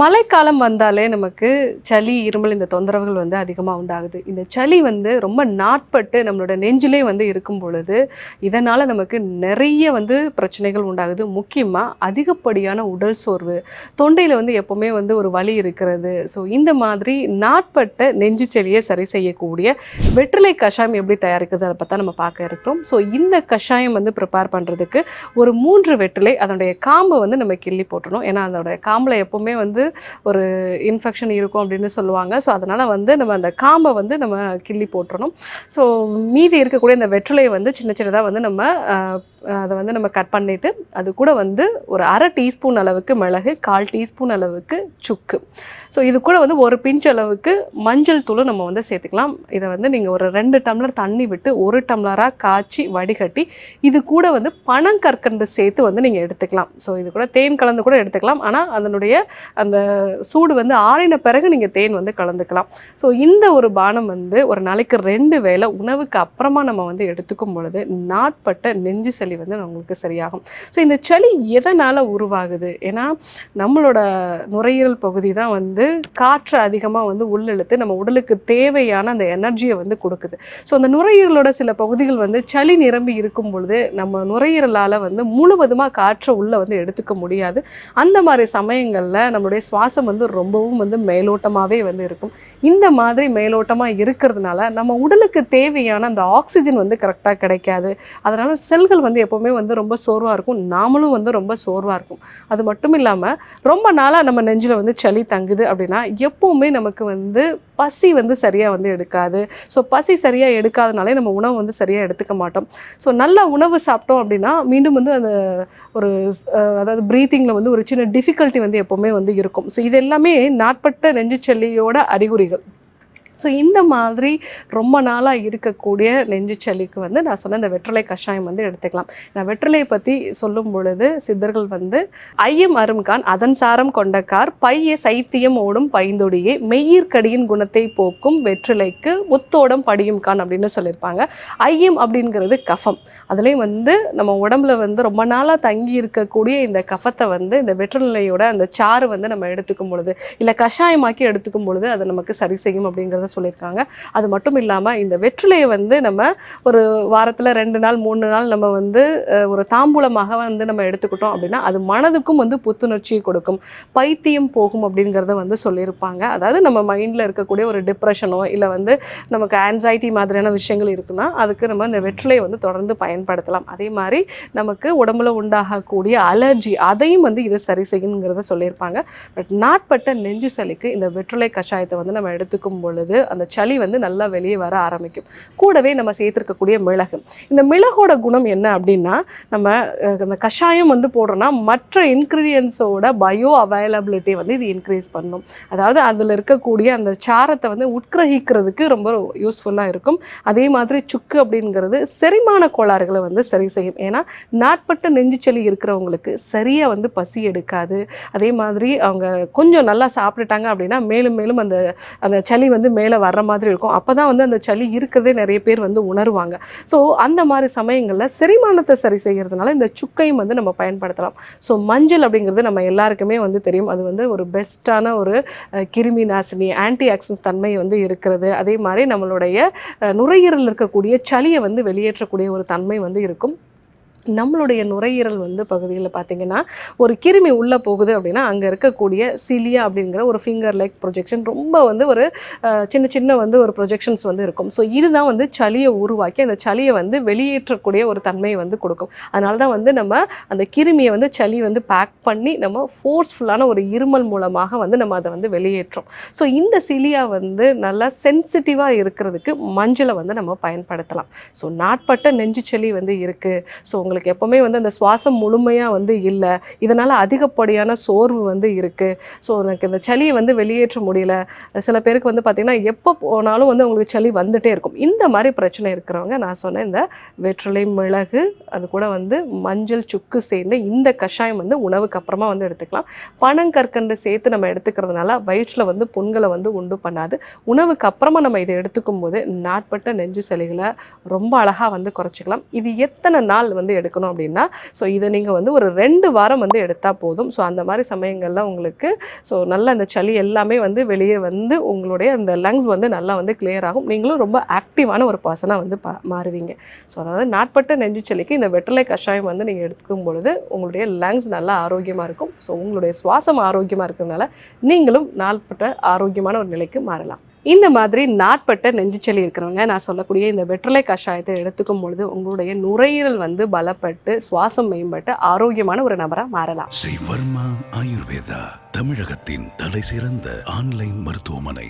மழைக்காலம் வந்தாலே நமக்கு சளி இருமல் இந்த தொந்தரவுகள் வந்து அதிகமாக உண்டாகுது. இந்த சளி வந்து ரொம்ப நாட்பட்டு நம்மளோட நெஞ்சிலே வந்து இருக்கும் பொழுது இதனால் நமக்கு நிறைய வந்து பிரச்சனைகள் உண்டாகுது. முக்கியமாக அதிகப்படியான உடல் சோர்வு தொண்டையில் வந்து எப்போவுமே வந்து ஒரு வலி இருக்கிறது. ஸோ இந்த மாதிரி நாட்பட்ட நெஞ்சு செளியை சரி செய்யக்கூடிய வெற்றிலை கஷாயம் எப்படி தயாரிக்கிறது அதை பற்றி நம்ம பார்க்க இருக்கிறோம். ஸோ இந்த கஷாயம் வந்து ப்ரிப்பேர் பண்ணுறதுக்கு ஒரு மூன்று வெற்றிலை அதனுடைய காம்பை வந்து நம்ம கிள்ளி போட்டுடணும் ஏன்னா அதோடைய காம்பில் எப்போவுமே வந்து ஒரு இன்ஃபெக்ஷன் இருக்கும் அப்படின்னு சொல்லுவாங்க. ஸோ அதனால் வந்து நம்ம அந்த காம்பை வந்து நம்ம கிள்ளி போட்டுறணும். ஸோ மீதி இருக்கக்கூடிய இந்த வெற்றிலையை வந்து சின்ன சின்னதாக வந்து நம்ம அதை வந்து நம்ம கட் பண்ணிவிட்டு அது கூட வந்து ஒரு அரை டீஸ்பூன் அளவுக்கு மிளகு கால் டீஸ்பூன் அளவுக்கு சுக்கு. ஸோ இது கூட வந்து ஒரு பிஞ்ச் அளவுக்கு மஞ்சள் தூளும் நம்ம வந்து சேர்த்துக்கலாம். இதை வந்து நீங்கள் ஒரு ரெண்டு டம்ளர் தண்ணி விட்டு ஒரு டம்ளராக காய்ச்சி வடிகட்டி இது கூட வந்து பனங்கற்கண்டு சேர்த்து வந்து நீங்கள் எடுத்துக்கலாம். ஸோ இது கூட தேன் கலந்து கூட எடுத்துக்கலாம். ஆனால் அதனுடைய அந்த சூடு வந்து ஆறின பிறகு நீங்கள் தேன் வந்து கலந்துக்கலாம். ஸோ இந்த ஒரு பானம் வந்து ஒரு நாளைக்கு ரெண்டு வேளை உணவுக்கு அப்புறமா நம்ம வந்து எடுத்துக்கும் பொழுது நாட்பட்ட நெஞ்சு சளி வந்து நம்மளுக்கு சரியாகும். ஸோ இந்த சளி எதனால் உருவாகுது? ஏன்னா நம்மளோட நுரையீரல் பகுதி தான் வந்து காற்று அதிகமாக வந்து உள்ளிழுத்து நம்ம உடலுக்கு தேவையான அந்த எனர்ஜியை வந்து கொடுக்குது. ஸோ அந்த நுரையீரலோட சில பகுதிகள் வந்து சளி நிரம்பி இருக்கும் பொழுது நம்ம நுரையீரலால் வந்து முழுவதுமாக காற்றை உள்ளே வந்து எடுத்துக்க முடியாது. அந்த மாதிரி சமயங்களில் நம்மளுடைய சுவாசம் வந்து ரொம்பவும் வந்து மேலோட்டமாகவே வந்து இருக்கும். இந்த மாதிரி மேலோட்டமாக இருக்கிறதுனால நம்ம உடலுக்கு தேவையான அந்த ஆக்சிஜன் வந்து கரெக்டாக கிடைக்காது. அதனால் செல்கள் வந்து எப்போவுமே வந்து ரொம்ப சோர்வாக இருக்கும். நாமளும் வந்து ரொம்ப சோர்வாக இருக்கும். அது மட்டும் இல்லாமல் ரொம்ப நாளாக நம்ம நெஞ்சில் வந்து சளி தங்குது அப்படின்னா எப்போவுமே நமக்கு வந்து பசி வந்து சரியாக வந்து எடுக்காது. ஸோ பசி சரியாக எடுக்காதனாலே நம்ம உணவு வந்து சரியாக எடுத்துக்க மாட்டோம். ஸோ நல்ல உணவு சாப்பிட்டோம் அப்படின்னா மீண்டும் வந்து அந்த ஒரு அதாவது ப்ரீத்திங்கில் வந்து ஒரு சின்ன டிஃபிகல்ட்டி வந்து எப்போவுமே வந்து இருக்கும். ஸோ இது எல்லாமே நாட்பட்ட நெஞ்சுச்செல்லியோட அறிகுறிகள். ஸோ இந்த மாதிரி ரொம்ப நாளாக இருக்கக்கூடிய நெஞ்சுச்சளிக்கு வந்து நான் சொன்ன இந்த வெற்றிலை கஷாயம் வந்து எடுத்துக்கலாம். நான் வெற்றிலையை பற்றி சொல்லும் பொழுது சித்தர்கள் வந்து ஐயம் அரும்கான் அதன் சாரம் கொண்ட கார் பைய சைத்தியம் ஓடும் பைந்தொடியே மெய்யீர்க்கடியின் குணத்தை போக்கும் வெற்றிலைக்கு முத்தோடம் படியும் கான் அப்படின்னு சொல்லியிருப்பாங்க. ஐயம் அப்படிங்கிறது கஃபம். அதுலேயும் வந்து நம்ம உடம்புல வந்து ரொம்ப நாளாக தங்கி இருக்கக்கூடிய இந்த கஃபத்தை வந்து இந்த வெற்றிலையோட அந்த சாறு வந்து நம்ம எடுத்துக்கும் பொழுது இல்லை கஷாயமாக்கி எடுத்துக்கும் பொழுது அதை நமக்கு சரி செய்யும் அப்படிங்கிறது சொல்லியிருக்காங்க. அது மட்டும் இல்லாமல் இந்த வெற்றிலையை வந்து நம்ம ஒரு வாரத்தில் ரெண்டு நாள் மூணு நாள் நம்ம வந்து ஒரு தாம்பூலமாக வந்து நம்ம எடுத்துக்கிட்டோம் அப்படின்னா அது மனதுக்கும் வந்து புத்துணர்ச்சியை கொடுக்கும். பைத்தியம் போகும் அப்படிங்கிறத வந்து சொல்லியிருப்பாங்க. அதாவது நம்ம மைண்டில் இருக்கக்கூடிய ஒரு டிப்ரெஷனோ இல்லை வந்து நமக்கு ஆன்சைட்டி மாதிரியான விஷயங்கள் இருக்குன்னா அதுக்கு நம்ம இந்த வெற்றிலையை வந்து தொடர்ந்து பயன்படுத்தலாம். அதே மாதிரி நமக்கு உடம்புல உண்டாகக்கூடிய அலர்ஜி அதையும் வந்து இதை சரி செய்யுங்கிறத சொல்லியிருப்பாங்க. பட் நாட்பட்ட நெஞ்சு சளிக்கு இந்த வெற்றிலை கஷாயத்தை வந்து நம்ம எடுத்துக்கும் பொழுது அந்த சளி வந்து நல்லா வெளியே வர ஆரம்பிக்கும். கூடவே நம்ம சேர்த்துருக்கக்கூடிய மிளகு. இந்த மிளகோட குணம் என்ன அப்படின்னா நம்ம அந்த கஷாயம் வந்து போடுறோன்னா மற்ற இன்க்ரீடியன்ஸோட பயோ அவைலபிலிட்டி வந்து இது இன்க்ரீஸ் பண்ணும். அதாவது அதில் இருக்கக்கூடிய அந்த சாரத்தை வந்து உட்கிரகிக்கிறதுக்கு ரொம்ப யூஸ்ஃபுல்லாக இருக்கும். அதே மாதிரி சுக்கு அப்படிங்கிறது செரிமான கோளாறுகளை வந்து சரி செய்யும். ஏன்னா நாட்பட்ட நெஞ்சுச்சளி இருக்கிறவங்களுக்கு சரியாக வந்து பசி எடுக்காது. அதே மாதிரி அவங்க கொஞ்சம் நல்லா சாப்பிட்டுட்டாங்க அப்படின்னா மேலும் மேலும் அந்த அந்த சளி வந்து மேலே வர்ற மாதிரி இருக்கும். அப்போ தான் வந்து அந்த சளி இருக்கிறதே நிறைய பேர் வந்து உணருவாங்க. ஸோ அந்த மாதிரி சமயங்களில் செரிமானத்தை சரி செய்கிறதுனால இந்த சுக்கையும் வந்து நம்ம பயன்படுத்தலாம். ஸோ மஞ்சள் அப்படிங்கிறது நம்ம எல்லாருக்குமே வந்து தெரியும். அது வந்து ஒரு பெஸ்ட்டான ஒரு கிருமி நாசினி ஆன்டி ஆக்சிடன்ஸ் தன்மை வந்து இருக்கிறது. அதே மாதிரி நம்மளுடைய நுரையீரல் இருக்கக்கூடிய சளியை வந்து வெளியேற்றக்கூடிய ஒரு தன்மை வந்து இருக்கும். நம்மளுடைய நுரையீரல் வந்து பகுதியில் பார்த்தீங்கன்னா ஒரு கிருமி உள்ளே போகுது அப்படின்னா அங்கே இருக்கக்கூடிய சிலியா அப்படிங்கிற ஒரு ஃபிங்கர் லைக் ப்ரொஜெக்ஷன் ரொம்ப வந்து ஒரு சின்ன சின்ன வந்து ஒரு ப்ரொஜெக்ஷன்ஸ் வந்து இருக்கும். ஸோ இதுதான் வந்து சளியை உருவாக்கி அந்த சளியை வந்து வெளியேற்றக்கூடிய ஒரு தன்மையை வந்து கொடுக்கும். அதனால தான் வந்து நம்ம அந்த கிருமியை வந்து சளி வந்து பேக் பண்ணி நம்ம ஃபோர்ஸ்ஃபுல்லான ஒரு இருமல் மூலமாக வந்து நம்ம அதை வந்து வெளியேற்றோம். ஸோ இந்த சிலியா வந்து நல்லா சென்சிட்டிவாக இருக்கிறதுக்கு மஞ்சளை வந்து நம்ம பயன்படுத்தலாம். ஸோ நாட்பட்ட நெஞ்சு சளி வந்து இருக்குது ஸோ உங்களுக்கு எப்போவுமே வந்து அந்த சுவாசம் முழுமையாக வந்து இல்லை. இதனால் அதிகப்படியான சோர்வு வந்து இருக்குது ஸோ எனக்கு இந்த சளியை வந்து வெளியேற்ற முடியல. சில பேருக்கு வந்து பார்த்திங்கன்னா எப்போ போனாலும் வந்து அவங்களுக்கு சளி வந்துகிட்டே இருக்கும். இந்த மாதிரி பிரச்சனை இருக்கிறவங்க நான் சொன்ன இந்த வெற்றிலை மிளகு அது கூட வந்து மஞ்சள் சுக்கு சேர்ந்து இந்த கஷாயம் வந்து உணவுக்கு அப்புறமா வந்து எடுத்துக்கலாம். பனங்கற்கண்டு சேர்த்து நம்ம எடுத்துக்கிறதுனால வயிற்றில் வந்து புண்களை வந்து உண்டு பண்ணாது. உணவுக்கு அப்புறமா நம்ம இதை எடுத்துக்கும் போது நாட்பட்ட நெஞ்சு சளிகளை ரொம்ப அழகாக வந்து குறைச்சிக்கலாம். இது எத்தனை நாள் வந்து எடுக்கணும் அப்படின்னா ஸோ இதை நீங்கள் வந்து ஒரு ரெண்டு வாரம் வந்து எடுத்தால் போதும். ஸோ அந்த மாதிரி சமயங்களில் உங்களுக்கு ஸோ நல்ல அந்த சளி எல்லாமே வந்து வெளியே வந்து உங்களுடைய அந்த லங்ஸ் வந்து நல்லா வந்து கிளியர் ஆகும். நீங்களும் ரொம்ப ஆக்டிவான ஒரு பர்சனாக வந்து பா மாறுவீங்க. ஸோ அதாவது நாட்பட்ட நெஞ்சு சளிக்கு இந்த வெற்றிலை கஷாயம் வந்து நீங்கள் எடுக்கும் பொழுது உங்களுடைய லங்ஸ் நல்லா ஆரோக்கியமாக இருக்கும். ஸோ உங்களுடைய சுவாசம் ஆரோக்கியமாக இருக்கிறதுனால நீங்களும் நாள்பட்ட ஆரோக்கியமான ஒரு நிலைக்கு மாறலாம். இந்த மாதிரி நாட்பட்ட நெஞ்சுச்சலி இருக்கிறவங்க நான் சொல்லக்கூடிய இந்த வெற்றிலை கஷாயத்தை எடுத்துக்கும் பொழுது உங்களுடைய நுரையீரல் வந்து பலப்பட்டு சுவாசம் மேம்பட்டு ஆரோக்கியமான ஒரு நபராக மாறலாம். ஸ்ரீ வர்மா ஆயுர்வேதா தமிழகத்தின் தலை சிறந்த ஆன்லைன் மருத்துவமனை.